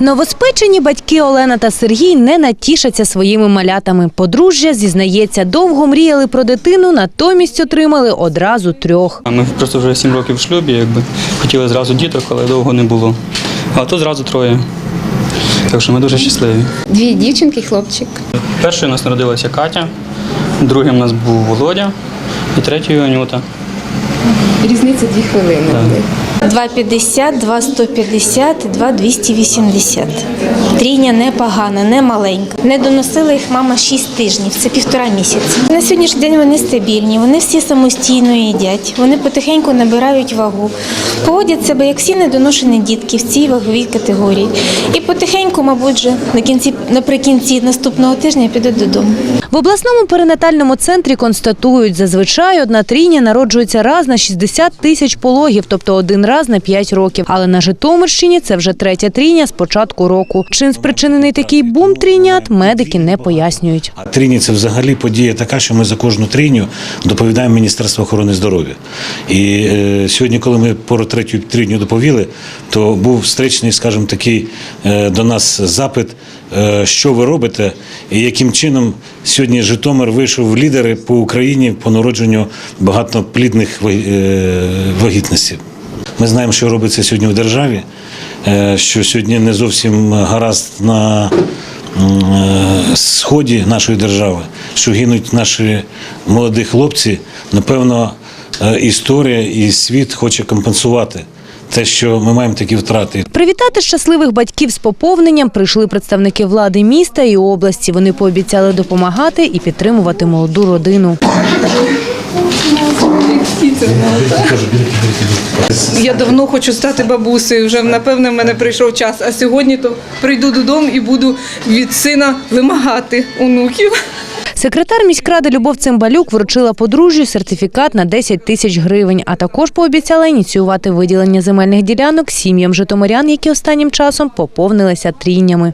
Новоспечені батьки Олена та Сергій не натішаться своїми малятами. Подружжя зізнається, довго мріяли про дитину, натомість отримали одразу трьох. Ми просто вже сім років в шлюбі, якби хотіли зразу діток, але довго не було. А тут зразу троє. Так що ми дуже щасливі. Дві дівчинки, і хлопчик. Першою у нас народилася Катя, другим у нас був Володя і третьою Анюта. Різниця дві хвилини були. 2,50, 2,150, 2,280. Трійня непогана, не маленька. Не доносила їх мама 6 тижнів, це півтора місяці. На сьогоднішній день вони стабільні, вони всі самостійно їдять, вони потихеньку набирають вагу. Поводять себе як всі недоношені дітки в цій ваговій категорії. І потихеньку, мабуть, вже на кінці, наприкінці наступного тижня підуть додому. В обласному перинатальному центрі констатують, зазвичай одна трійня народжується раз на 60 тисяч пологів, тобто один раз на 5 років. Але на Житомирщині це вже третя трійня з початку року. Чим спричинений такий бум трійнят, медики не пояснюють. А це взагалі подія така, що ми за кожну трійню доповідаємо Міністерство охорони здоров'я. І е, сьогодні, коли ми про третю трійню доповіли, то був встречний, скажімо, такий е, до нас запит, е, що ви робите, і яким чином сьогодні Житомир вийшов в лідери по Україні по народженню багатоплідних е, вагітностей. Ми знаємо, що робиться сьогодні в державі, е, що сьогодні не зовсім гаразд на е, сході нашої держави, що гинуть наші молоді хлопці. Напевно, е, історія і світ хоче компенсувати те, що ми маємо такі втрати. Привітати щасливих батьків з поповненням прийшли представники влади міста і області. Вони пообіцяли допомагати і підтримувати молоду родину. Я давно хочу стати бабусею. Вже напевне в мене прийшов час. А сьогодні то прийду додому і буду від сина вимагати онуків. Секретар міськради Любов Цимбалюк вручила подружжю сертифікат на 10 тисяч гривень, а також пообіцяла ініціювати виділення земельних ділянок сім'ям житомирян, які останнім часом поповнилися трійнями.